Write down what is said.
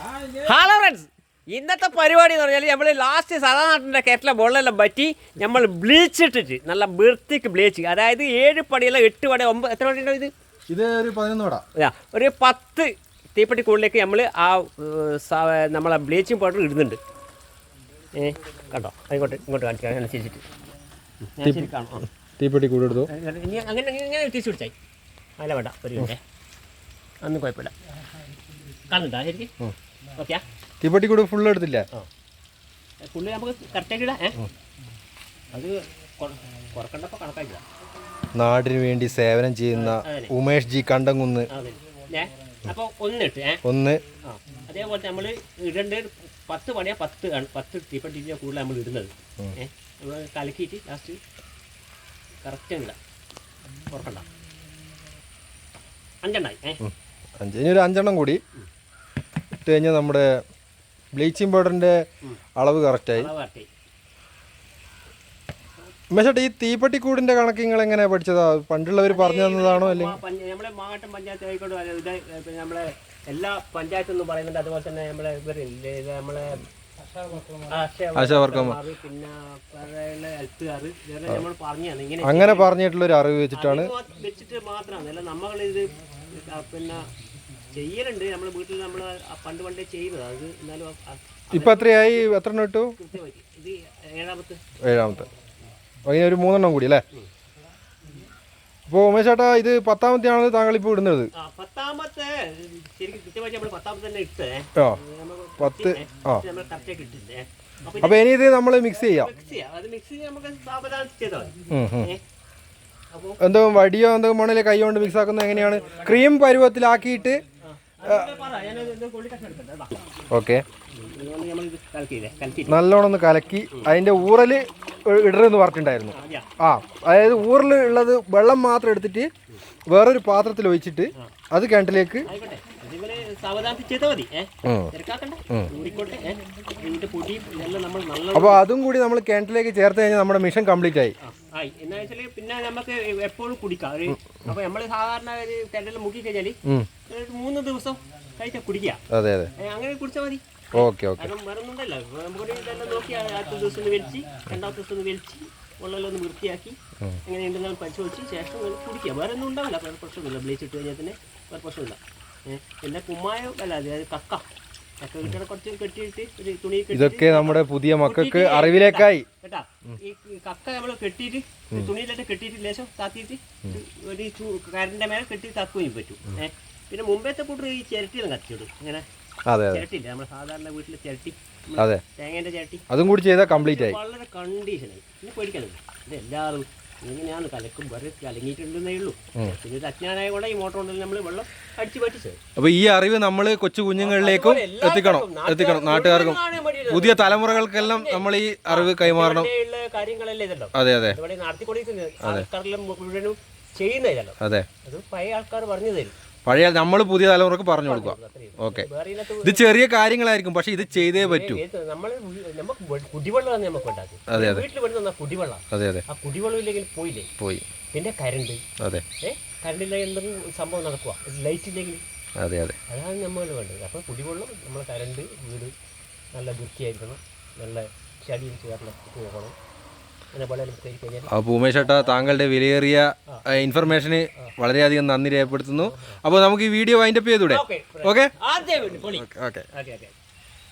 Hello friends ഇന്നത്തെ പരിപാടി എന്ന് പറഞ്ഞാൽ നമ്മൾ ലാസ്റ്റ് സാധാരണ കേരള വെള്ളമെല്ലാം പറ്റി നമ്മൾ ബ്ലീച്ച് ഇട്ടിട്ട് നല്ല വൃത്തിക്ക് ബ്ലീച്ച് അതായത് ഏഴ് പടിയല്ല എട്ട് പടി ഒമ്പത് എത്ര പടി ഇത്? ഇത് ഒരു പതിനൊന്ന് പട ഒരു പത്ത് തീപ്പെട്ടി കൂടുതലേക്ക് നമ്മൾ ആ നമ്മളെ ബ്ലീച്ചിങ് പൗഡർ ഇടുന്നുണ്ട്. ഏ കണ്ടോ? അതിങ്ങോട്ട് ഇങ്ങോട്ട് കാണിക്കാം. അങ്ങനെ ഞാൻ ശരി തീപ്പെട്ടി കൂടെ എടുത്തു? അങ്ങനെ ഇങ്ങനെ തിരിച്ചു പിടിച്ചായി. അല്ല വേണ്ട ഒരു മിനിറ്റ്. ഒന്നും കുഴപ്പമില്ല. കാണുന്നുണ്ടോ ശരിക്കും? ഓക്കെയാ തീപ്പെട്ടി കൂടെ ഫുള്ള് എടുത്തില്ല? പുള്ളി നമുക്ക് ഇടാം അത് കുറക്കണ്ടപ്പോൾ കണക്കാക്കില്ല നാടിന് വേണ്ടി സേവനം ചെയ്യുന്ന. ഉമേഷ് ജി കണ്ടങ്കുന്ന് അപ്പോൾ ഒന്നിട്ട് ഏ? ഒന്ന്. അതേപോലെ നമ്മൾ ഇടേണ്ട പത്ത് പണിയാ പത്ത് പത്ത് തീപ്പെട്ടിന്റെ കൂടുതൽ നമ്മൾ ഇടുന്നത് നമ്മൾ കലക്കിയിട്ട് ലാസ്റ്റ് കറക്റ്റ് ഇടാം. കുറക്കണ്ട. അഞ്ചെണ്ണായി ഏ? അഞ്ച് ഇനി ഒരു അഞ്ചെണ്ണം കൂടി. ഇട്ട് കഴിഞ്ഞാൽ നമ്മുടെ ബ്ലീച്ചിങ് പൗഡറിന്റെ അളവ് കറക്റ്റായി ഉമേഷേട്ടാ ഈ തീപ്പെട്ടി കൂടിന്റെ കണക്ക് നിങ്ങൾ എങ്ങനെയാ പഠിച്ചതാ? പണ്ടുള്ളവർ പറഞ്ഞു തന്നതാണോ അല്ലെങ്കിൽ? നമ്മുടെ മാവട്ടം പഞ്ചായത്ത് ആയിക്കോട്ടെ നമ്മളെ എല്ലാ പഞ്ചായത്തും എന്ന് പറയുന്നുണ്ട്. അതുപോലെ തന്നെ നമ്മളെ ഇവരില്ലേ നമ്മളെ അങ്ങനെ പറഞ്ഞിട്ടുള്ള ഒരു അറിവ് വെച്ചിട്ടാണ്. വെച്ചിട്ട് മാത്രമാണ്. നമ്മൾ ഇത് പിന്നെ ചെയ്യലുണ്ട്. നമ്മൾ വീട്ടിൽ നമ്മൾ പണ്ട് പണ്ടേ ചെയ്യുന്നത്. അത് എന്നാലും ഇപ്പൊ ഇപ്പം എത്രയായി? എത്ര ഇട്ടു? ഇത് ഏഴാമത്തെ. ഏഴാമത്തെ. അപ്പോൾ ഒരു മൂന്നെണ്ണം കൂടി അല്ലേ? അപ്പോൾ ഉമേഷ് ചേട്ടാ ഇത് പത്താമത്തെ ആണ് താങ്കൾ ഇപ്പോൾ ഇടുന്നത്? ആ പത്താമത്തെ. ശരിക്കും കൃത്യമായിട്ട് നമ്മൾ പത്താമത്തെ തന്നെ ഇട്ടേ. ആ നമ്മൾ പത്ത് ആ. നമ്മൾ കറക്റ്റായിട്ട് ഇട്ടില്ലേ അപ്പൊ ഇനി ഇത് നമ്മൾ മിക്സ് ചെയ്യാം. എന്തോ വടിയോ എന്തോ മണ്ണിലെ കൈ കൊണ്ട് മിക്സ് ആക്കുന്നത് എങ്ങനെയാണ്? ക്രീം പരുവത്തിലാക്കിയിട്ട് ഓക്കെ. നല്ലോണം ഒന്ന് കലക്കി. അതിന്റെ ഊറൽ ഇടരുന്ന് പറഞ്ഞിട്ടുണ്ടായിരുന്നു. ആ, അതായത് ഊറിൽ ഉള്ളത് വെള്ളം മാത്രം എടുത്തിട്ട് വേറൊരു പാത്രത്തിൽ ഒഴിച്ചിട്ട് അത് കിണറ്റിലേക്ക് അപ്പോൾ അതും കൂടി നമ്മൾ കിണറ്റിലേക്ക് ചേർത്ത് കഴിഞ്ഞാൽ നമ്മുടെ മിഷൻ കംപ്ലീറ്റ് ആയി. ആയി. എന്നാ വെച്ചാൽ പിന്നെ നമുക്ക് എപ്പോഴും കുടിക്കാം. ഒരു അപ്പൊ നമ്മൾ സാധാരണ ഒരു കിണറ്റിൽ മുക്കി കഴിഞ്ഞാൽ മൂന്ന് ദിവസം കഴിച്ചാൽ കുടിക്കുക. അതെ അതെ. അങ്ങനെ കുടിച്ചാൽ മതി. Okay okay. കാരണം വേറെ ഒന്നുണ്ടല്ലോ നമുക്കൊരു ഇതെല്ലാം നോക്കി ആദ്യത്തെ ദിവസം ഒന്ന് വലിച്ച് രണ്ടാമത്തെ ദിവസം ഒന്ന് വലിച്ച് വെള്ളം ഒന്ന് വൃത്തിയാക്കി അങ്ങനെ ഉണ്ടെന്ന് പരിശോധിച്ച് ശേഷം കുടിക്കുക. വേറെ ഒന്നും ഉണ്ടാവില്ല. വേറെ പ്രശ്നമില്ല ബ്ലീച്ച് ഇട്ട് കഴിഞ്ഞാൽ തന്നെ വേറെ പ്രശ്നമില്ല. പിന്നെ കുമ്മായം അല്ല അതായത് കക്ക. ഇതൊക്കെ നമ്മുടെ പുതിയ മക്കൾക്ക് അറിവിലേക്കായി. കേട്ടാ? ഈ കക്ക നമ്മൾ കെട്ടിയിട്ട് തുണിയിലിട്ട് കെട്ടിയിട്ട് ലേശം താത്തിയിട്ട് ഒരു മേലെ കെട്ടി താക്കുകയും പറ്റും. പിന്നെ മുമ്പത്തെ കൂട്ടർ ഈ ചിരട്ടിയിലും കത്തിയിടും ഇങ്ങനെ ചിരട്ടിയില്ല? നമ്മുടെ സാധാരണ വീട്ടിലെ ചിരട്ടി തേങ്ങേന്റെ ചിരട്ടി. അതും കൂടി ചെയ്താൽ കംപ്ലീറ്റ് ആയി. വളരെ കണ്ടീഷനായി ഇനി പേടിക്കണത് ഇത് എല്ലാവരും ഇങ്ങനെയാണ് കലക്കും. വെറുതെ കലങ്ങിയിട്ടുണ്ടെന്നേ ഉള്ളൂ. പിന്നെ അജ്ഞാനായ കൂടെ ഈ മോട്ടോർ കൊണ്ടല്ലേ നമ്മൾ വെള്ളം അടിച്ചു പറ്റിച്ചത് അപ്പൊ ഈ അറിവ് നമ്മൾ കൊച്ചു കുഞ്ഞുങ്ങളിലേക്കും എത്തിക്കണം. എത്തിക്കണം. നാട്ടുകാർക്കും. പുതിയ തലമുറകൾക്കെല്ലാം നമ്മൾ ഈ അറിവ് കൈമാറണം. കാര്യങ്ങളല്ലേ ഇതല്ലോ? അതെ അതെ. നടത്തിക്കൊണ്ടിരിക്കുന്നത് ആൾക്കാരെല്ലാം മുഴുവനും ചെയ്യുന്ന ഇതല്ലോ. അതെ. അത് പഴയ ആൾക്കാർ പറഞ്ഞു തരും. പഴയ നമ്മൾ പുതിയ തലമുറയ്ക്ക് പറഞ്ഞു കൊടുക്കുക. ഓക്കെ. ഇത് ചെറിയ കാര്യങ്ങളായിരിക്കും പക്ഷെ ഇത് ചെയ്തേ പറ്റൂ. അതെ അതെ. അതെ അതെ. ആ കുടിവെള്ളം ഇല്ലെങ്കിൽ പോയില്ലേ? പോയി. പിന്നെ കരണ്ട്. അതെ. ഏ? കറണ്ട് ഇല്ലെങ്കിൽ എന്തെങ്കിലും സംഭവം നടക്കുക ലൈറ്റ് ഇല്ലെങ്കിൽ. അതെ അതെ. അതാണ് നമ്മൾ വേണ്ടത്. അപ്പോൾ കുടിവെള്ളം നമ്മൾ കരണ്ട് വീട് നല്ല വൃത്തിയായിരിക്കണം. നല്ല ചടിയും ചേർന്ന് പോകണം അങ്ങനെ വെള്ളം കയറി കഴിഞ്ഞാൽ അപ്പോൾ ഉമേഷ് ഏട്ടാ താങ്കളുടെ വിലയേറിയ ഇൻഫർമേഷന് വളരെയധികം നന്ദി രേഖപ്പെടുത്തുന്നു. അപ്പോൾ നമുക്ക് ഈ വീഡിയോ വൈൻഡപ്പ് ചെയ്തൂടെ? Okay okay.